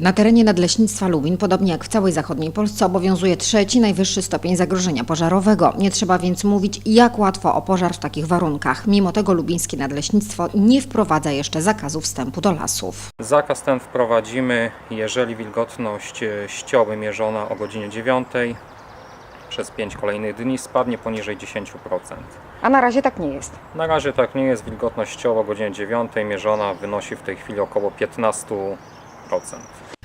Na terenie Nadleśnictwa Lubin, podobnie jak w całej zachodniej Polsce, obowiązuje trzeci najwyższy stopień zagrożenia pożarowego. Nie trzeba więc mówić, jak łatwo o pożar w takich warunkach. Mimo tego lubińskie Nadleśnictwo nie wprowadza jeszcze zakazu wstępu do lasów. Zakaz ten wprowadzimy, jeżeli wilgotność e, ścioły mierzona o godzinie 9 przez 5 kolejnych dni spadnie poniżej 10%. A na razie tak nie jest. Na razie tak nie jest, wilgotność ścioła o godzinie 9 mierzona wynosi w tej chwili około 15%.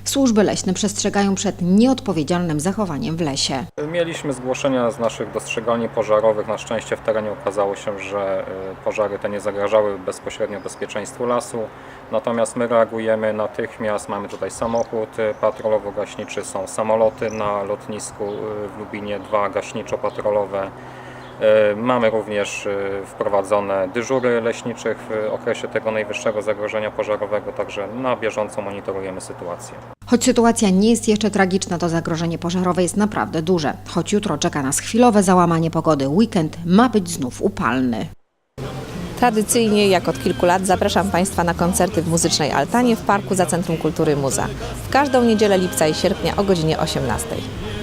Służby leśne przestrzegają przed nieodpowiedzialnym zachowaniem w lesie. Mieliśmy zgłoszenia z naszych dostrzegalni pożarowych. Na szczęście w terenie okazało się, że y, pożary te nie zagrażały bezpośrednio bezpieczeństwu lasu. Natomiast my reagujemy natychmiast. Mamy tutaj samochód y, patrolowo-gaśniczy, są samoloty na lotnisku y, w Lubinie, dwa gaśniczo-patrolowe. Y, Mamy również y, wprowadzone dyżury leśniczych w okresie tego najwyższego zagrożenia pożarowego, także na bieżąco monitorujemy sytuację. Choć sytuacja nie jest jeszcze tragiczna, to zagrożenie pożarowe jest naprawdę duże. Choć jutro czeka nas chwilowe załamanie pogody, weekend ma być znów upalny. Tradycyjnie, jak od kilku lat, zapraszam Państwa na koncerty w muzycznej altanie w Parku za Centrum Kultury Muza. W każdą niedzielę lipca i sierpnia o godzinie 18.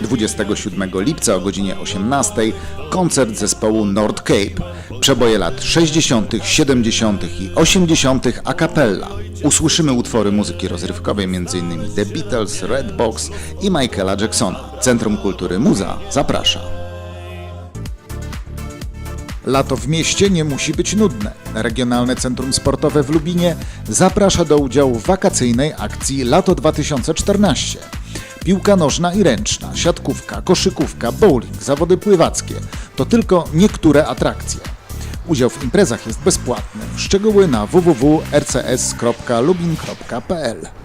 27 lipca o godzinie 18 koncert zespołu Nord Cape. Przeboje lat 60., 70. i 80. a cappella. Usłyszymy utwory muzyki rozrywkowej m.in. The Beatles, Redbox i Michaela Jacksona. Centrum Kultury Muza zaprasza. Lato w mieście nie musi być nudne. Regionalne Centrum Sportowe w Lubinie zaprasza do udziału w wakacyjnej akcji Lato 2014. Piłka nożna i ręczna, siatkówka, koszykówka, bowling, zawody pływackie to tylko niektóre atrakcje. Udział w imprezach jest bezpłatny. Szczegóły na www.rcs.lubin.pl